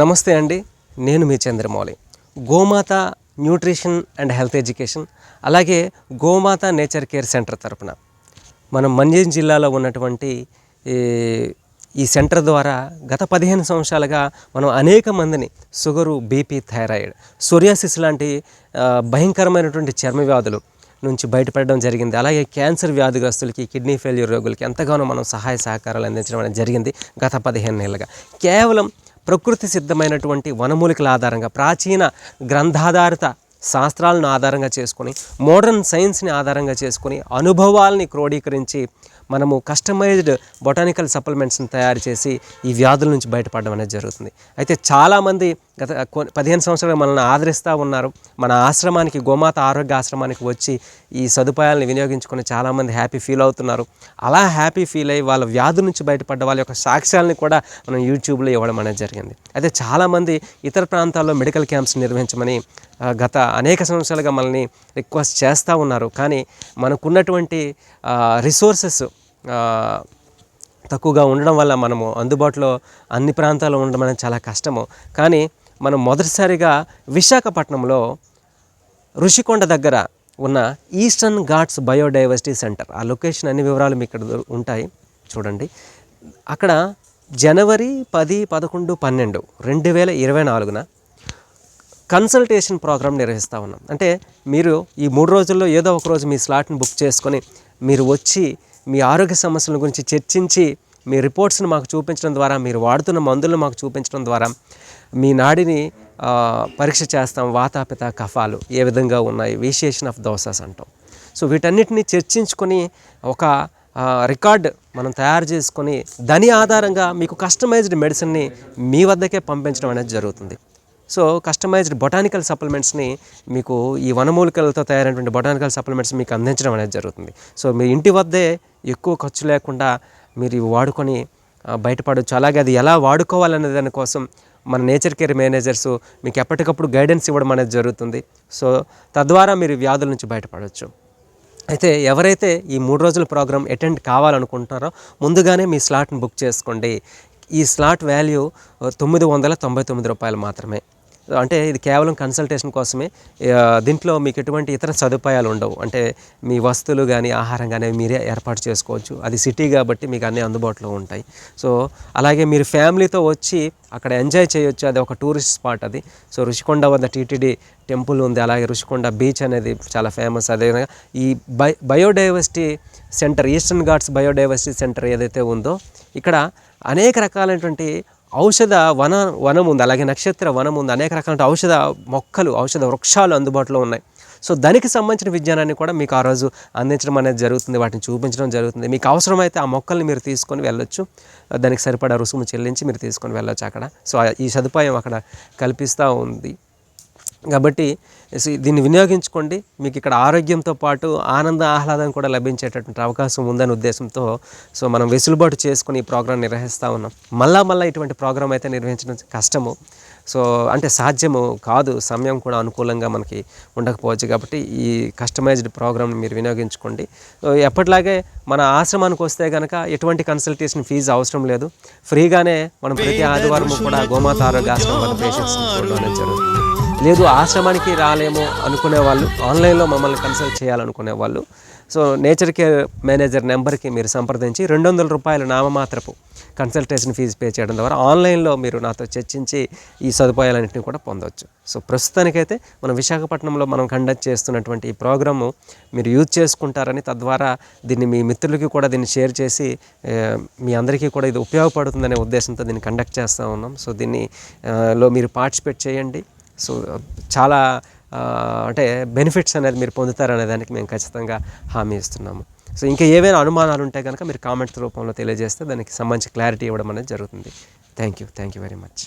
నమస్తే అండి నేను మీ చంద్రమౌళి. గోమాత న్యూట్రిషన్ అండ్ హెల్త్ ఎడ్యుకేషన్ అలాగే గోమాత నేచర్ కేర్ సెంటర్ తరపున. మనం మంజం జిల్లాలో ఉన్నటువంటి ఈ ఈ సెంటర్ ద్వారా గత పదిహేను సంవత్సరాలుగా మనం అనేక మందిని షుగరు బీపీ థైరాయిడ్ సోరియాసిస్ లాంటి భయంకరమైనటువంటి చర్మ వ్యాధులు నుంచి బయటపడడం జరిగింది. అలాగే క్యాన్సర్ వ్యాధిగ్రస్తులకి కిడ్నీ ఫెయిల్యూర్ రోగులకి ఎంతగానో మనం సహాయ సహకారాలు అందించడం అనేది జరిగింది గత పదిహేను నెలలుగా కేవలం ప్రకృతి సిద్ధమైనటువంటి వనమూలికల ఆధారంగా ప్రాచీన గ్రంథాధారిత శాస్త్రాలను ఆధారంగా చేసుకొని మోడర్న్ సైన్స్ని ఆధారంగా చేసుకొని అనుభవాల్ని క్రోడీకరించి మనము కస్టమైజ్డ్ బొటానికల్ సప్లిమెంట్స్ని తయారు చేసి ఈ వ్యాధుల నుంచి బయటపడడం అనేది జరుగుతుంది. అయితే చాలామంది గత పదిహేను సంవత్సరాలు మనల్ని ఆదరిస్తూ ఉన్నారు. మన ఆశ్రమానికి గోమాత ఆరోగ్య ఆశ్రమానికి వచ్చి ఈ సదుపాయాలను వినియోగించుకొని చాలామంది హ్యాపీ ఫీల్ అవుతున్నారు. అలా హ్యాపీ ఫీల్ అయ్యి వాళ్ళ వ్యాధి నుంచి బయటపడ్డ వాళ్ళ యొక్క సాక్ష్యాలని కూడా మనం యూట్యూబ్లో ఇవ్వడం అనేది జరిగింది. అయితే చాలామంది ఇతర ప్రాంతాల్లో మెడికల్ క్యాంప్స్ నిర్వహించమని గత అనేక సంవత్సరాలుగా మనల్ని రిక్వెస్ట్ చేస్తూ ఉన్నారు. కానీ మనకున్నటువంటి రిసోర్సెస్ తక్కువగా ఉండడం వల్ల మనము అందుబాటులో అన్ని ప్రాంతాల్లో ఉండడం అనేది చాలా కష్టము. కానీ మనం మొదటిసారిగా విశాఖపట్నంలో ఋషికొండ దగ్గర ఉన్న ఈస్టర్న్ ఘాట్స్ బయోడైవర్సిటీ సెంటర్. ఆ లొకేషన్ అన్ని వివరాలు మీకు ఇక్కడ ఉంటాయి. చూడండి. అక్కడ జనవరి పది పదకొండు పన్నెండు రెండు వేల ఇరవై నాలుగున కన్సల్టేషన్ ప్రోగ్రామ్ నిర్వహిస్తూ ఉన్నాం. అంటే మీరు ఈ మూడు రోజుల్లో ఏదో ఒక రోజు మీ స్లాట్ని బుక్ చేసుకొని మీరు వచ్చి మీ ఆరోగ్య సమస్యల గురించి చర్చించి మీ రిపోర్ట్స్ని మాకు చూపించడం ద్వారా మీరు వాడుతున్న మందులను మాకు చూపించడం ద్వారా మీ నాడిని పరీక్ష చేస్తాం. వాతాపిత కఫాలు ఏ విధంగా ఉన్నాయి? విషేషన్ ఆఫ్ దోసాస్ అంటాం. సో వీటన్నిటిని చర్చించుకొని ఒక రికార్డ్ మనం తయారు చేసుకొని దాని ఆధారంగా మీకు కస్టమైజ్డ్ మెడిసిన్ని మీ వద్దకే పంపించడం అనేది జరుగుతుంది. సో కస్టమైజ్డ్ బొటానికల్ సప్లిమెంట్స్ని మీకు ఈ వనమూలికలతో తయారైనటువంటి బొటానికల్ సప్లిమెంట్స్ మీకు అందించడం అనేది జరుగుతుంది. సో మీ ఇంటి వద్దే ఎక్కువ ఖర్చు లేకుండా మీరు ఇవి వాడుకొని బయటపడవచ్చు అలాగే అది ఎలా వాడుకోవాలనే దానికోసం మన నేచర్ కేర్ మేనేజర్స్ మీకు ఎప్పటికప్పుడు గైడెన్స్ ఇవ్వడం అనేది జరుగుతుంది. సో తద్వారా మీరు వ్యాధుల నుంచి బయటపడవచ్చు అయితే ఎవరైతే ఈ మూడు రోజుల ప్రోగ్రామ్ అటెండ్ కావాలనుకుంటున్నారో ముందుగానే మీ స్లాట్ని బుక్ చేసుకోండి. ఈ స్లాట్ వాల్యూ తొమ్మిది వందల తొంభై తొమ్మిది రూపాయలు మాత్రమే. అంటే ఇది కేవలం కన్సల్టేషన్ కోసమే. దీంట్లో మీకు ఎటువంటి ఇతర సదుపాయాలు ఉండవు. అంటే మీ వస్తువులు కానీ ఆహారం కానీ మీరే ఏర్పాటు చేసుకోవచ్చు. అది సిటీ కాబట్టి మీకు అన్నీ అందుబాటులో ఉంటాయి. సో అలాగే మీరు ఫ్యామిలీతో వచ్చి అక్కడ ఎంజాయ్ చేయొచ్చు. అది ఒక టూరిస్ట్ స్పాట్ అది. సో రుషికొండ వద్ద టీటీడీ టెంపుల్ ఉంది. అలాగే రుషికొండ బీచ్ అనేది చాలా ఫేమస్ అదేవిధంగా ఈ by biodiversity centre eastern ghats biodiversity centre ఏదైతే ఉందో ఇక్కడ అనేక రకాలైనటువంటి ఔషధ వన వనం ఉంది అలాగే నక్షత్ర వనం ఉంది అనేక రకాల ఔషధ మొక్కలు ఔషధ వృక్షాలు అందుబాటులో ఉన్నాయి. సో దానికి సంబంధించిన విజ్ఞానాన్ని కూడా మీకు ఆ రోజు అందించడం అనేది జరుగుతుంది వాటిని చూపించడం జరుగుతుంది. మీకు అవసరమైతే ఆ మొక్కల్ని మీరు తీసుకొని వెళ్ళొచ్చు. దానికి సరిపడా రుసుము చెల్లించి మీరు తీసుకొని వెళ్ళొచ్చు అక్కడ. సో ఆ- ఈ సదుపాయం అక్కడ కల్పిస్తూ ఉంది. కాబట్టి దీన్ని వినియోగించుకోండి. మీకు ఇక్కడ ఆరోగ్యంతో పాటు ఆనంద ఆహ్లాదం కూడా లభించేటటువంటి అవకాశం ఉందనే ఉద్దేశంతో సో మనం వెసులుబాటు చేసుకుని ఈ ప్రోగ్రాం నిర్వహిస్తూ ఉన్నాం. మళ్ళా మళ్ళీ ఇటువంటి ప్రోగ్రాం అయితే నిర్వహించడం కష్టము. సో అంటే సాధ్యము కాదు సమయం కూడా అనుకూలంగా మనకి ఉండకపోవచ్చు కాబట్టి ఈ కస్టమైజ్డ్ ప్రోగ్రామ్ని మీరు వినియోగించుకోండి. సో ఎప్పటిలాగే మన ఆశ్రమానికి వస్తే కనుక ఎటువంటి కన్సల్టేషన్ ఫీజు అవసరం లేదు. ఫ్రీగానే మనం ప్రతి ఆదివారం కూడా గోమాత ఆరోగ్య ఆశ్రమం పేషెంట్స్ చూడడం జరుగుతుంది. లేదు ఆశ్రమానికి రాలేమో అనుకునే వాళ్ళు ఆన్లైన్లో మమ్మల్ని కన్సల్ట్ చేయాలనుకునే వాళ్ళు సో నేచర్ కేర్ మేనేజర్ నెంబర్కి మీరు సంప్రదించి రెండు వందల రూపాయల నామమాత్రపు కన్సల్టేషన్ ఫీజు పే చేయడం ద్వారా ఆన్లైన్లో మీరు నాతో చర్చించి ఈ సదుపాయాలన్నింటినీ కూడా పొందవచ్చు సో ప్రస్తుతానికైతే మనం విశాఖపట్నంలో మనం కండక్ట్ చేస్తున్నటువంటి ఈ ప్రోగ్రాము మీరు యూజ్ చేసుకుంటారని తద్వారా దీన్ని మీ మిత్రులకి కూడా దీన్ని షేర్ చేసి మీ అందరికీ కూడా ఇది ఉపయోగపడుతుందనే ఉద్దేశంతో దీన్ని కండక్ట్ చేస్తూ ఉన్నాం. సో దీన్ని లో మీరు పార్టిసిపేట్ చేయండి. సో చాలా అంటే బెనిఫిట్స్ అనేది మీరు పొందుతారనే దానికి మేము ఖచ్చితంగా హామీ ఇస్తున్నాము. సో ఇంకా ఏవైనా అనుమానాలు ఉంటే కనుక మీరు కామెంట్స్ రూపంలో తెలియజేస్తే దానికి సంబంధించి క్లారిటీ ఇవ్వడం అనేది జరుగుతుంది. Thank you thank you very much